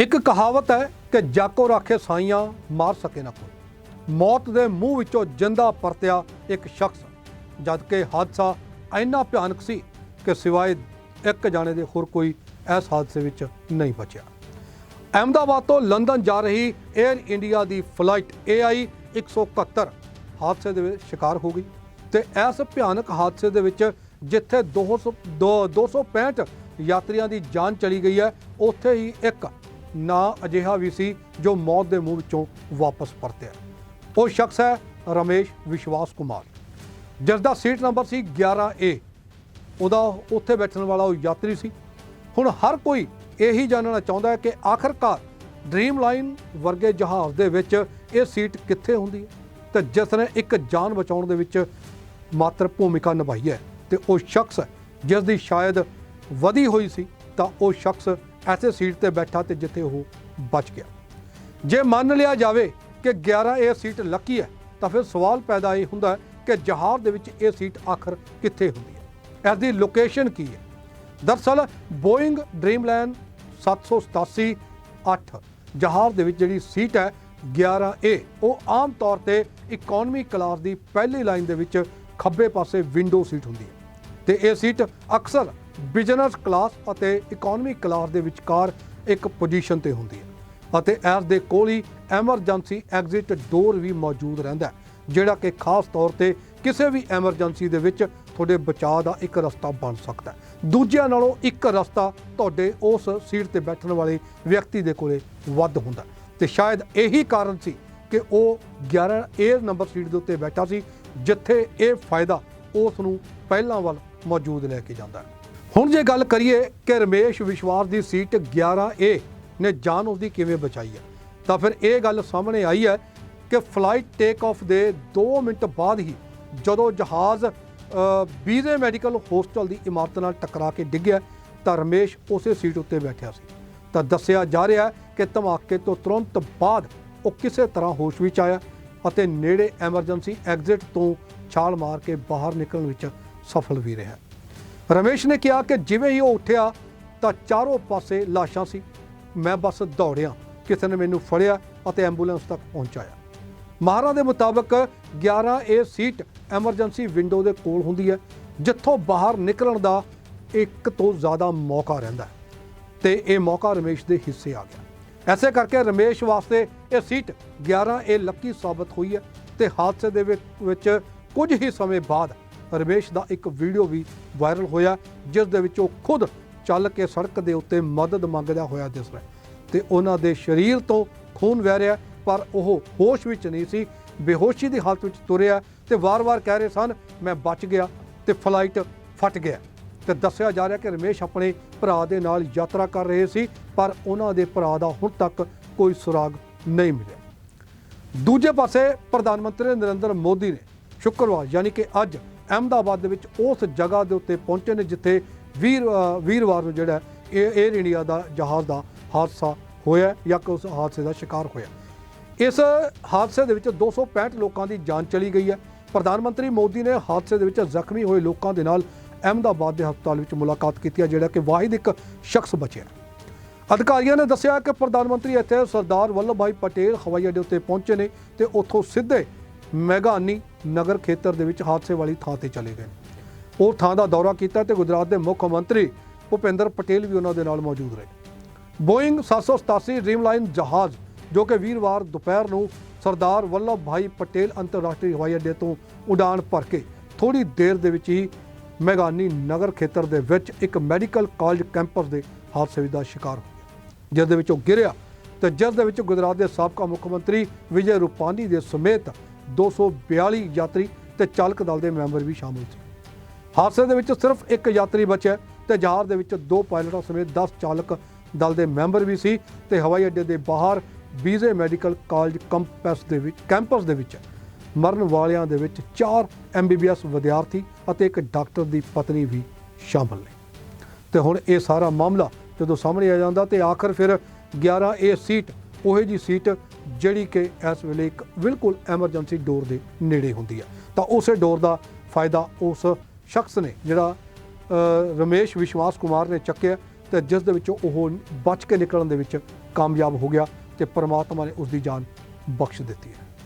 ਇੱਕ ਕਹਾਵਤ ਹੈ ਕਿ ਜਾਕੋ ਰਾਖੇ ਸਾਈਆਂ ਮਾਰ ਸਕੇ ਨਾ ਕੋਈ। ਮੌਤ ਦੇ ਮੂੰਹ ਵਿੱਚੋਂ ਜਿੰਦਾ ਪਰਤਿਆ ਇੱਕ ਸ਼ਖਸ। ਜਦ ਕਿ ਹਾਦਸਾ ਇੰਨਾ ਭਿਆਨਕ ਸੀ ਕਿ ਸਿਵਾਏ ਇੱਕ ਜਾਣੇ ਦੇ ਹੋਰ ਕੋਈ ਇਸ ਹਾਦਸੇ ਵਿੱਚ ਨਹੀਂ ਬਚਿਆ। ਅਹਿਮਦਾਬਾਦ ਤੋਂ ਲੰਡਨ ਜਾ ਰਹੀ 에ਅਰ ਇੰਡੀਆ ਦੀ ਫਲਾਈਟ AI 171 ਹਾਦਸੇ ਦੇ ਵਿੱਚ ਸ਼ਿਕਾਰ ਹੋ ਗਈ ਤੇ ਇਸ ਭਿਆਨਕ ਹਾਦਸੇ ਦੇ ਵਿੱਚ ਜਿੱਥੇ 200 ਦੋ- 265 ਯਾਤਰੀਆਂ ਦੀ ਜਾਨ ਚਲੀ ਗਈ ਹੈ, ਉੱਥੇ ਹੀ ਇੱਕ ਨਾਂ ਅਜਿਹਾ ਵੀ ਸੀ ਜੋ ਮੌਤ ਦੇ ਮੂੰਹ ਵਿੱਚੋਂ ਵਾਪਸ ਪਰਤਿਆ। ਉਹ ਸ਼ਖਸ ਹੈ ਰਮੇਸ਼ ਵਿਸ਼ਵਾਸ ਕੁਮਾਰ। ਜਿਸ ਦਾ ਸੀਟ ਨੰਬਰ ਸੀ 11A ਉਹਦਾ ਉੱਥੇ ਬੈਠਣ ਵਾਲਾ ਉਹ ਯਾਤਰੀ ਸੀ। ਹੁਣ ਹਰ ਕੋਈ ਇਹੀ ਜਾਣਨਾ ਚਾਹੁੰਦਾ ਹੈ ਕਿ ਆਖਰਕਾਰ ਡ੍ਰੀਮ ਲਾਈਨ ਵਰਗੇ ਜਹਾਜ਼ ਦੇ ਵਿੱਚ ਇਹ ਸੀਟ ਕਿੱਥੇ ਹੁੰਦੀ ਹੈ ਤੇ ਜਿਸ ਨੇ ਇੱਕ ਜਾਨ ਬਚਾਉਣ ਦੇ ਵਿੱਚ ਮਾਤਰ ਭੂਮਿਕਾ ਨਿਭਾਈ ਹੈ ਤੇ ਉਹ ਸ਼ਖਸ ਜਿਸ ਦੀ ਸ਼ਾਇਦ ਵਧੀ ਹੋਈ ਸੀ ਤਾਂ ਉਹ ਸ਼ਖਸ ਐਸੇ ਸੀਟ ਤੇ ਬੈਠਾ ਤੇ ਜਿੱਥੇ ਉਹ ਬਚ ਗਿਆ। ਜੇ ਮੰਨ ਲਿਆ ਜਾਵੇ ਕਿ 11 ਇਹ ਸੀਟ ਲੱਕੀ ਹੈ, ਤਾਂ ਫਿਰ ਸਵਾਲ ਪੈਦਾ ਇਹ ਹੁੰਦਾ ਕਿ ਜਹਾਜ਼ ਦੇ ਵਿੱਚ ਇਹ ਸੀਟ ਆਖਰ ਕਿੱਥੇ ਹੁੰਦੀ ਹੈ? ਇਸ ਦੀ ਲੋਕੇਸ਼ਨ ਕੀ ਹੈ? ਦਰਸਲ ਬੋਇੰਗ ਡ੍ਰੀਮਲੈਂਡ 787 8 ਜਹਾਜ਼ ਦੇ ਵਿੱਚ ਜਿਹੜੀ ਸੀਟ ਹੈ 11A ਉਹ ਆਮ ਤੌਰ ਤੇ ਇਕਨੋਮੀ ਕਲਾਸ ਦੀ ਪਹਿਲੀ ਲਾਈਨ ਦੇ ਵਿੱਚ ਖੱਬੇ ਪਾਸੇ ਵਿੰਡੋ ਸੀਟ ਹੁੰਦੀ ਹੈ। ਤੇ ਇਹ ਸੀਟ ਅਕਸਰ ਬਿਜ਼ਨਸ ਕਲਾਸ ਅਤੇ ਇਕਨੋਮੀ ਕਲਾਸ ਦੇ ਵਿਚਕਾਰ ਇੱਕ ਪੋਜੀਸ਼ਨ ਤੇ ਹੁੰਦੀ ਹੈ ਅਤੇ ਇਸ ਦੇ ਕੋਲ ਹੀ ਐਮਰਜੈਂਸੀ ਐਗਜ਼ਿਟ ਡੋਰ ਵੀ ਮੌਜੂਦ ਰਹਿੰਦਾ ਹੈ, ਜਿਹੜਾ ਕਿ ਖਾਸ ਤੌਰ ਤੇ ਕਿਸੇ ਵੀ ਐਮਰਜੈਂਸੀ ਦੇ ਵਿੱਚ ਤੁਹਾਡੇ ਬਚਾਅ ਦਾ ਇੱਕ ਰਸਤਾ ਬਣ ਸਕਦਾ ਹੈ ਦੂਜਿਆਂ ਨਾਲੋਂ ਇੱਕ ਰਸਤਾ ਤੁਹਾਡੇ ਉਸ ਸੀਟ ਤੇ ਬੈਠਣ ਵਾਲੇ ਵਿਅਕਤੀ ਦੇ ਕੋਲੇ ਵੱਧ ਹੁੰਦਾ ਹੈ। ਤੇ ਸ਼ਾਇਦ ਇਹੀ ਕਾਰਨ ਸੀ ਕਿ ਉਹ 11 ਏਅਰ ਨੰਬਰ ਸੀਟ ਦੇ ਉੱਤੇ ਬੈਠਾ ਸੀ, ਜਿੱਥੇ ਇਹ ਫਾਇਦਾ ਉਸ ਨੂੰ ਪਹਿਲਾਂ ਵੱਲ ਮੌਜੂਦ ਲੈ ਕੇ ਜਾਂਦਾ ਹੈ ਹੁਣ ਜੇ ਗੱਲ ਕਰੀਏ ਕਿ ਰਮੇਸ਼ ਵਿਸ਼ਵਾਸ ਦੀ ਸੀਟ 11A ਨੇ ਜਾਨ ਉਸ ਕਿਵੇਂ ਬਚਾਈ ਹੈ ਤਾਂ ਫਿਰ ਇਹ ਗੱਲ ਸਾਹਮਣੇ ਆਈ ਹੈ ਕਿ ਫਲਾਈਟ ਟੇਕ ਆਫ ਦੇ 2 ਮਿੰਟ ਬਾਅਦ ਹੀ ਜਦੋਂ ਜਹਾਜ਼ ਅ, ਬੀਜ਼ੇ ਮੈਡੀਕਲ ਹੋਸਟਲ ਦੀ ਇਮਾਰਤ ਨਾਲ ਟਕਰਾ ਕੇ ਡਿੱਗਿਆ ਤਾਂ ਰਮੇਸ਼ ਉਸੇ ਸੀਟ ਉੱਤੇ ਬੈਠਿਆ ਸੀ। ਤਾਂ ਦੱਸਿਆ ਜਾ ਰਿਹਾ ਹੈ ਕਿ ਧਮਾਕੇ ਤੋਂ ਤੁਰੰਤ ਬਾਅਦ ਉਹ ਕਿਸੇ ਤਰ੍ਹਾਂ ਹੋਸ਼ ਵਿੱਚ ਆਇਆ ਅਤੇ ਨੇੜੇ ਐਮਰਜੈਂਸੀ ਐਗਜ਼ਿਟ ਤੋਂ ਛਾਲ ਮਾਰ ਕੇ ਬਾਹਰ ਨਿਕਲਣ ਵਿੱਚ ਸਫਲ ਵੀ ਰਿਹਾ। ਰਮੇਸ਼ ਨੇ ਕਿਹਾ ਕਿ ਜਿਵੇਂ ਹੀ ਉਹ ਉੱਠਿਆ ਤਾਂ ਚਾਰੋਂ ਪਾਸੇ ਲਾਸ਼ਾਂ ਸੀ। ਮੈਂ ਬਸ ਦੌੜਿਆ, ਕਿਸੇ ਨੇ ਮੈਨੂੰ ਫੜਿਆ ਅਤੇ ਐਂਬੂਲੈਂਸ ਤੱਕ ਪਹੁੰਚਾਇਆ। ਮਾਹਰਾਂ ਦੇ ਮੁਤਾਬਕ 11 ਏ ਸੀਟ ਐਮਰਜੈਂਸੀ ਵਿੰਡੋ ਦੇ ਕੋਲ ਹੁੰਦੀ ਹੈ, ਜਿੱਥੋਂ ਬਾਹਰ ਨਿਕਲਣ ਦਾ ਇੱਕ ਤੋਂ ਜ਼ਿਆਦਾ ਮੌਕਾ ਰਹਿੰਦਾ ਹੈ। ਤੇ ਇਹ ਮੌਕਾ ਰਮੇਸ਼ ਦੇ ਹਿੱਸੇ ਆ ਗਿਆ। ਐਸੇ ਕਰਕੇ ਰਮੇਸ਼ ਵਾਸਤੇ ਇਹ ਸੀਟ 11 ਏ ਲੱਕੀ ਸਾਬਤ ਹੋਈ ਹੈ ਤੇ ਹਾਦਸੇ ਦੇ ਵਿੱਚ- ਵਿੱਚ ਕੁਝ ਹੀ ਸਮੇਂ ਬਾਅਦ ਰਮੇਸ਼ ਦਾ ਇੱਕ ਵੀਡੀਓ ਵੀ ਵਾਇਰਲ ਹੋਇਆ, ਜਿਸ ਦੇ ਵਿੱਚ ਉਹ ਖੁਦ ਚੱਲ ਕੇ ਸੜਕ ਦੇ ਉੱਤੇ ਮਦਦ ਮੰਗਦਾ ਹੋਇਆ ਦਿਸ ਰਿਹਾ ਤੇ ਉਹਨਾਂ ਦੇ ਸਰੀਰ ਤੋਂ ਖੂਨ ਵਹਿ ਰਿਹਾ ਪਰ ਉਹ ਹੋਸ਼ ਵਿੱਚ ਨਹੀਂ ਸੀ, ਬੇਹੋਸ਼ੀ ਦੀ ਹਾਲਤ ਵਿੱਚ ਤੁਰਿਆ ਤੇ ਵਾਰ-ਵਾਰ ਕਹਿ ਰਹੇ ਸਨ, ਮੈਂ ਬਚ ਗਿਆ ਤੇ ਫਲਾਈਟ ਫਟ ਗਿਆ ਤੇ ਦੱਸਿਆ ਜਾ ਰਿਹਾ ਕਿ ਰਮੇਸ਼ ਆਪਣੇ ਭਰਾ ਦੇ ਨਾਲ ਯਾਤਰਾ ਕਰ ਰਹੇ ਸੀ, ਪਰ ਉਹਨਾਂ ਦੇ ਭਰਾ ਦਾ ਹੁਣ ਤੱਕ ਕੋਈ ਸੁਰਾਗ ਨਹੀਂ ਮਿਲਿਆ। ਦੂਜੇ ਪਾਸੇ ਪ੍ਰਧਾਨ ਮੰਤਰੀ ਨਰਿੰਦਰ ਮੋਦੀ ਨੇ ਸ਼ੁੱਕਰਵਾਰ, ਯਾਨੀ ਕਿ ਅੱਜ ਅਹਿਮਦਾਬਾਦ ਦੇ ਵਿੱਚ ਉਸ ਜਗ੍ਹਾ ਦੇ ਉੱਤੇ ਪਹੁੰਚੇ ਨੇ ਜਿੱਥੇ ਵੀਰ ਵੀਰਵਾਰ ਨੂੰ ਜਿਹੜਾ ਇਹ 에ਅਰ ਇੰਡੀਆ ਦਾ ਜਹਾਜ਼ ਦਾ ਹਾਦਸਾ ਹੋਇਆ ਜਾਂ ਉਸ ਹਾਦਸੇ ਦਾ ਸ਼ਿਕਾਰ ਹੋਇਆ ਇਸ ਹਾਦਸੇ ਦੇ ਵਿੱਚ 265 ਲੋਕਾਂ ਦੀ ਜਾਨ ਚਲੀ ਗਈ ਹੈ। ਪ੍ਰਧਾਨ ਮੰਤਰੀ ਮੋਦੀ ਨੇ ਹਾਦਸੇ ਦੇ ਵਿੱਚ ਜ਼ਖਮੀ ਹੋਏ ਲੋਕਾਂ ਦੇ ਨਾਲ ਅਹਿਮਦਾਬਾਦ ਦੇ ਹਸਪਤਾਲ ਵਿੱਚ ਮੁਲਾਕਾਤ ਕੀਤੀ ਹੈ, ਜਿਹੜਾ ਕਿ ਵਾਹਿਦ ਇੱਕ ਸ਼ਖਸ ਬਚਿਆ ਅਧਿਕਾਰੀਆਂ ਨੇ ਦੱਸਿਆ ਕਿ ਪ੍ਰਧਾਨ ਮੰਤਰੀ ਇੱਥੇ ਸਰਦਾਰ ਵੱਲਭ ਭਾਈ ਪਟੇਲ ਹਵਾਈ ਅੱਡੇ ਉੱਤੇ ਪਹੁੰਚੇ ਨੇ ਤੇ ਉੱਥੋਂ ਸਿੱਧੇ ਮੈਗਾਨੀ ਨਗਰ ਖੇਤਰ ਦੇ ਵਿੱਚ ਹਾਦਸੇ ਵਾਲੀ ਥਾਂ ਤੇ ਚਲੇ ਗਏ। ਉਹ ਥਾਂ ਦਾ ਦੌਰਾ ਕੀਤਾ ਤੇ ਗੁਜਰਾਤ ਦੇ ਮੁੱਖ ਮੰਤਰੀ ਭੁਪਿੰਦਰ ਪਟੇਲ ਵੀ ਉਹਨਾਂ ਦੇ ਨਾਲ ਮੌਜੂਦ ਰਹੇ। ਬੋਇੰਗ 787 ਡ੍ਰੀਮਲਾਈਨ ਜਹਾਜ਼, ਜੋ ਕਿ ਵੀਰਵਾਰ ਦੁਪਹਿਰ ਨੂੰ ਸਰਦਾਰ ਵੱਲਭ ਭਾਈ ਪਟੇਲ ਅੰਤਰਰਾਸ਼ਟਰੀ ਹਵਾਈ ਅੱਡੇ ਤੋਂ ਉਡਾਨ ਭਰ ਕੇ ਥੋੜੀ ਦੇਰ ਦੇ ਵਿੱਚ ਹੀ ਮੈਗਾਨੀ ਨਗਰ ਖੇਤਰ ਦੇ ਵਿੱਚ ਇੱਕ ਮੈਡੀਕਲ ਕਾਲਜ ਕੈਂਪਸ ਦੇ ਹਾਦਸੇ ਦਾ ਸ਼ਿਕਾਰ ਹੋ ਗਿਆ। ਜਿਸ ਦੇ ਵਿੱਚ ਉਹ ਗਿਰਿਆ ਤੇ ਜਿਸ ਦੇ ਵਿੱਚ ਗੁਜਰਾਤ ਦੇ ਸਾਬਕਾ ਮੁੱਖ ਮੰਤਰੀ ਵਿਜੇ ਰੂਪਾਨੀ ਦੇ ਸਮੇਤ 242 ਯਾਤਰੀ ਤੇ ਚਾਲਕ ਦਲ ਦੇ ਮੈਂਬਰ ਵੀ ਸ਼ਾਮਲ ਸੀ। ਹਾਦਸੇ ਦੇ ਵਿੱਚ ਸਿਰਫ ਇੱਕ ਯਾਤਰੀ ਬਚਿਆ ਤੇ ਜਹਾਜ਼ ਦੇ ਵਿੱਚ ਦੋ ਪਾਇਲਟਾਂ ਸਮੇਤ 10 ਚਾਲਕ ਦਲ ਦੇ ਮੈਂਬਰ ਵੀ ਸੀ ਤੇ ਹਵਾਈ ਅੱਡੇ ਦੇ ਬਾਹਰ ਬੀਜ਼ੇ ਮੈਡੀਕਲ ਕਾਲਜ ਕੰਪਸ ਦੇ ਵਿੱਚ ਕੈਂਪਸ ਦੇ ਵਿੱਚ ਮਰਨ ਵਾਲਿਆਂ ਦੇ ਵਿੱਚ 4 ਐਮਬੀਬੀਐਸ ਵਿਦਿਆਰਥੀ ਅਤੇ ਇੱਕ ਡਾਕਟਰ ਦੀ ਪਤਨੀ ਵੀ ਸ਼ਾਮਲ ਨੇ। ਤੇ ਹੁਣ ਇਹ ਸਾਰਾ ਮਾਮਲਾ ਜਦੋਂ ਸਾਹਮਣੇ ਆ ਜਾਂਦਾ ਤੇ ਆਖਰ ਫਿਰ 11 ਏ ਸੀਟ, ਉਹੇ ਜੀ ਸੀਟ ਜਿਹੜੀ ਕਿ ਇਸ ਵੇਲੇ ਇੱਕ ਬਿਲਕੁਲ ਐਮਰਜੈਂਸੀ ਡੋਰ ਦੇ ਨੇੜੇ ਹੁੰਦੀ ਹੈ ਤਾਂ ਉਸੇ ਡੋਰ ਦਾ ਫਾਇਦਾ ਉਸ ਸ਼ਖਸ ਨੇ ਜਿਹੜਾ ਰਮੇਸ਼ ਵਿਸ਼ਵਾਸ ਕੁਮਾਰ ਨੇ ਚੱਕਿਆ ਤੇ ਜਿਸ ਦੇ ਵਿੱਚੋਂ ਉਹ ਬਚ ਕੇ ਨਿਕਲਣ ਦੇ ਵਿੱਚ ਕਾਮਯਾਬ ਹੋ ਗਿਆ ਤੇ ਪਰਮਾਤਮਾ ਨੇ ਉਸ ਦੀ ਜਾਨ ਬਖਸ਼ ਦਿੱਤੀ ਹੈ।